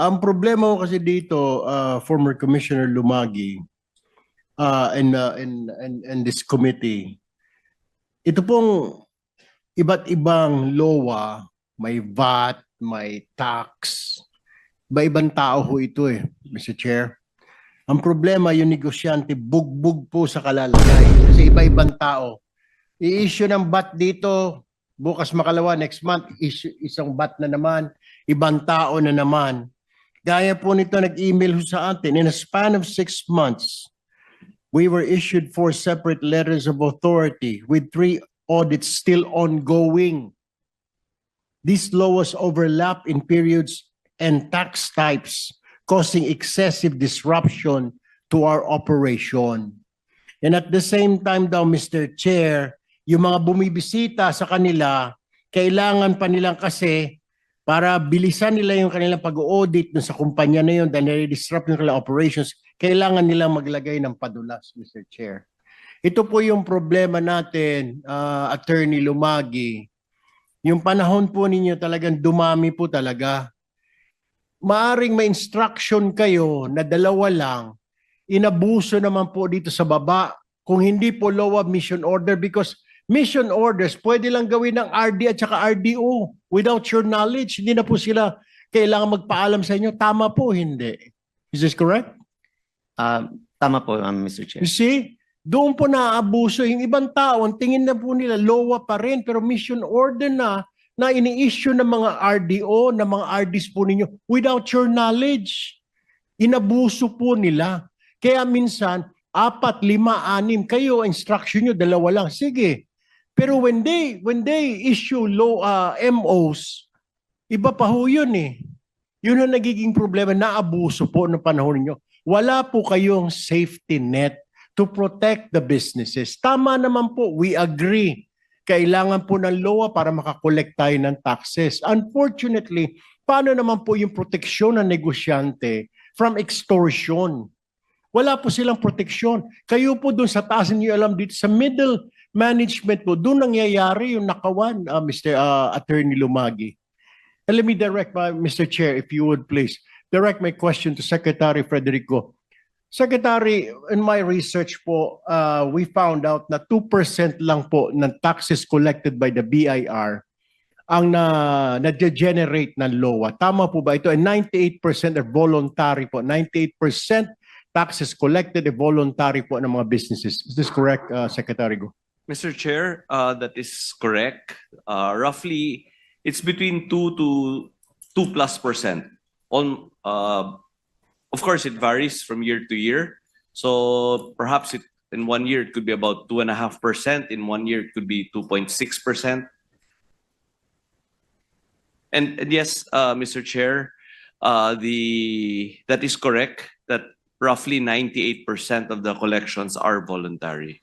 Ang problema ko kasi dito, uh, former Commissioner Lumagi, uh, and, uh, and, and, and this committee, ito pong iba't ibang LOA, may VAT, may tax, iba-ibang tao ho ito eh, Mr. Chair. Ang problema, yung negosyante, bugbog po sa kalalagay. Kasi iba-ibang tao. I-issue ng VAT dito, bukas makalawa, next month, issue, isang VAT na naman, ibang tao na naman. Gaya po nito, nag-email ho sa atin, in a span of six months, we were issued four separate letters of authority with three audits still ongoing. These laws overlap in periods and tax types, causing excessive disruption to our operation. And at the same time daw, Mr. Chair, yung mga bumibisita sa kanila, kailangan pa nilang kasi para bilisan nila yung kanilang pag-audit dun sa kumpanya na yun dahil nare-disrupt yung kanilang operations, kailangan nilang maglagay ng padulas, Mr. Chair. Ito po yung problema natin, uh, Attorney Lumagi. Yung panahon po ninyo talagang dumami po talaga. Maaring may instruction kayo na dalawa lang, inabuso naman po dito sa baba kung hindi po of mission order because mission orders pwede lang gawin ng RD at saka RDO without your knowledge. Hindi na po sila kailangan magpaalam sa inyo. Tama po, hindi. Is this correct? Ah, tama po, um, Mr. Chair. You see? Doon po naaabuso. Yung ibang tao, ang tingin na po nila, LOA pa rin, pero mission order na, na ini-issue ng mga RDO, ng mga RDs po ninyo, without your knowledge. Inabuso po nila. Kaya minsan, apat, lima, anim, kayo, instruction nyo, dalawa lang. Sige. Pero when they, when they issue law, uh, MOs, iba pa ho yun eh. Yun ang nagiging problema, naabuso po ng panahon ninyo. Wala po kayong safety net to protect the businesses. Tama naman po, we agree. Kailangan po ng LOA para makakolekt tayo ng taxes. Unfortunately, paano naman po yung proteksyon ng negosyante from extortion? Wala po silang proteksyon. Kayo po doon sa taas niyo alam dito sa middle management po, doon nangyayari yung nakawan, uh, Mr. Uh, Attorney Lumagi. And let me direct my, Mr. Chair, if you would please, direct my question to Secretary Federico. Secretary, in my research po, uh, we found out na 2% lang po ng taxes collected by the BIR ang na na-generate ng LOA. Tama po ba ito? And 98% are voluntary po. 98% taxes collected are voluntary po ng mga businesses. Is this correct, uh, Secretary Go? Mr. Chair, uh, that is correct. Uh, roughly, it's between two to two plus percent. On, uh, of course, it varies from year to year. So perhaps it, in one year, it could be about two and a half percent. In one year, it could be 2.6 percent. And, and yes, uh, Mr. Chair, uh, the, that is correct, that roughly 98% of the collections are voluntary.